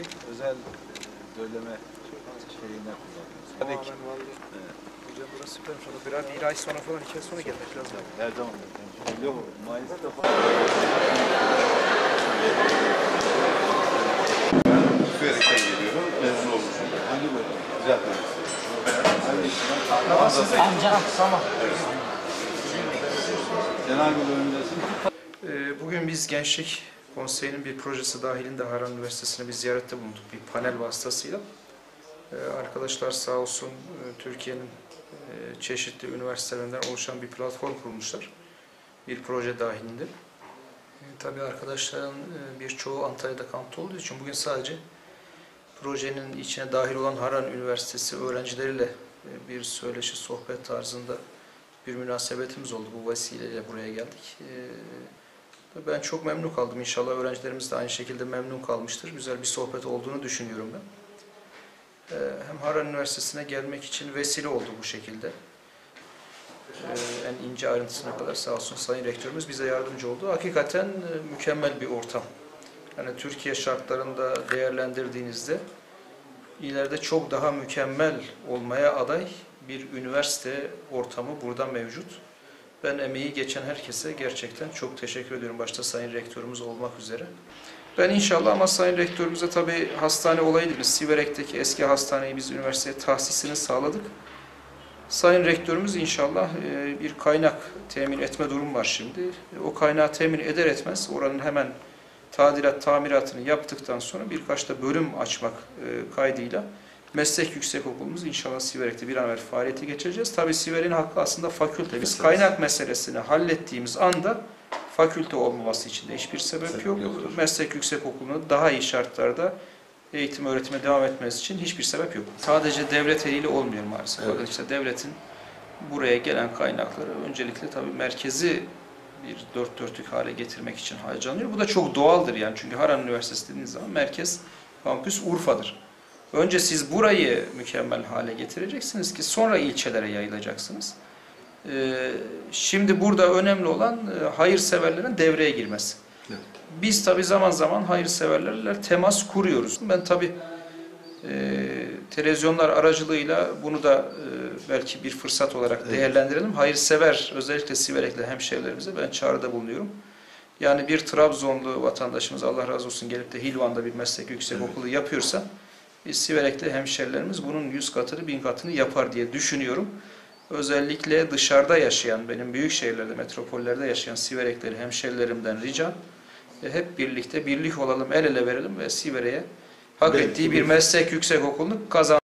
otel döleme şeyine kullanıyoruz. Tabii ki. Evet. Hocam burası süpermiş. Ama birer bir ay sonra falan, iki ay sonra gelmek lazım. Her zaman. O. Mayıs'ta falan. Süveyrek'ten geliyorum. Mezun olmuşum. Hangi bölüm? Güzel mühendisliği. Amcam sama. Sen hangi bölümdesin? Bugün biz Gençlik Konseyi'nin bir projesi dahilinde Harran Üniversitesi'ne bir ziyarette bulunduk bir panel vasıtasıyla. Ee, Arkadaşlar sağ olsun e, Türkiye'nin e, çeşitli üniversitelerinden oluşan bir platform kurmuşlar. Bir proje dahilinde. E, Tabii arkadaşların e, birçoğu Antalya'da kampta olduğu için bugün sadece projenin içine dahil olan Harran Üniversitesi öğrencileriyle bir söyleşi, sohbet tarzında bir münasebetimiz oldu. Bu vesileyle buraya geldik. Ee, Ben çok memnun kaldım. İnşallah öğrencilerimiz de aynı şekilde memnun kalmıştır. Güzel bir sohbet olduğunu düşünüyorum ben. Ee, Hem Harran Üniversitesi'ne gelmek için vesile oldu bu şekilde. Ee, En ince ayrıntısına kadar sağ olsun Sayın Rektörümüz bize yardımcı oldu. Hakikaten e, mükemmel bir ortam. Yani Türkiye şartlarında değerlendirdiğinizde ileride çok daha mükemmel olmaya aday bir üniversite ortamı burada mevcut. Ben emeği geçen herkese gerçekten çok teşekkür ediyorum. Başta Sayın Rektörümüz olmak üzere. Ben inşallah ama Sayın Rektörümüze tabii hastane olayı değil. Siverek'teki eski hastaneyi biz üniversiteye tahsisini sağladık. Sayın Rektörümüz inşallah e, bir kaynak temin etme durum var şimdi. O kaynağı temin eder etmez oranın hemen tadilat tamiratını yaptıktan sonra birkaç da bölüm açmak e, kaydıyla meslek yüksekokulumuz inşallah Siverek'te bir an evvel faaliyete geçireceğiz. Tabii Siverek'in hakkı aslında fakülte. Biz kaynak meselesini hallettiğimiz anda fakülte olmaması için de hiçbir sebep yok. yoktur. Meslek yüksekokulunu daha iyi şartlarda eğitim öğretime devam etmesi için hiçbir sebep yok. Sadece devlet eliyle olmuyor maalesef. Evet. Fakat işte devletin buraya gelen kaynakları öncelikle tabii merkezi bir dört dörtlük hale getirmek için harcanıyor. Bu da çok doğaldır yani çünkü Harran Üniversitesi dediğiniz zaman merkez kampüs Urfa'dır. Önce siz burayı mükemmel hale getireceksiniz ki sonra ilçelere yayılacaksınız. Ee, Şimdi burada önemli olan e, hayırseverlerin devreye girmesi. Evet. Biz tabi zaman zaman hayırseverlerle temas kuruyoruz. Ben tabi televizyonlar aracılığıyla bunu da e, belki bir fırsat olarak Evet. değerlendirelim. Hayırsever özellikle Siverekli hemşehrilerimize ben çağrıda bulunuyorum. Yani bir Trabzonlu vatandaşımız Allah razı olsun gelip de Hilvan'da bir meslek yüksekokulu yapıyorsa biz Siverekli hemşehrilerimiz bunun yüz katını bin katını yapar diye düşünüyorum. Özellikle dışarıda yaşayan, benim büyük şehirlerde, metropollerde yaşayan Siverekleri hemşehrilerimden ricam e, hep birlikte birlik olalım, el ele verelim ve Siverek'e hak Belki ettiği bir meslek yüksekokulunu kazan.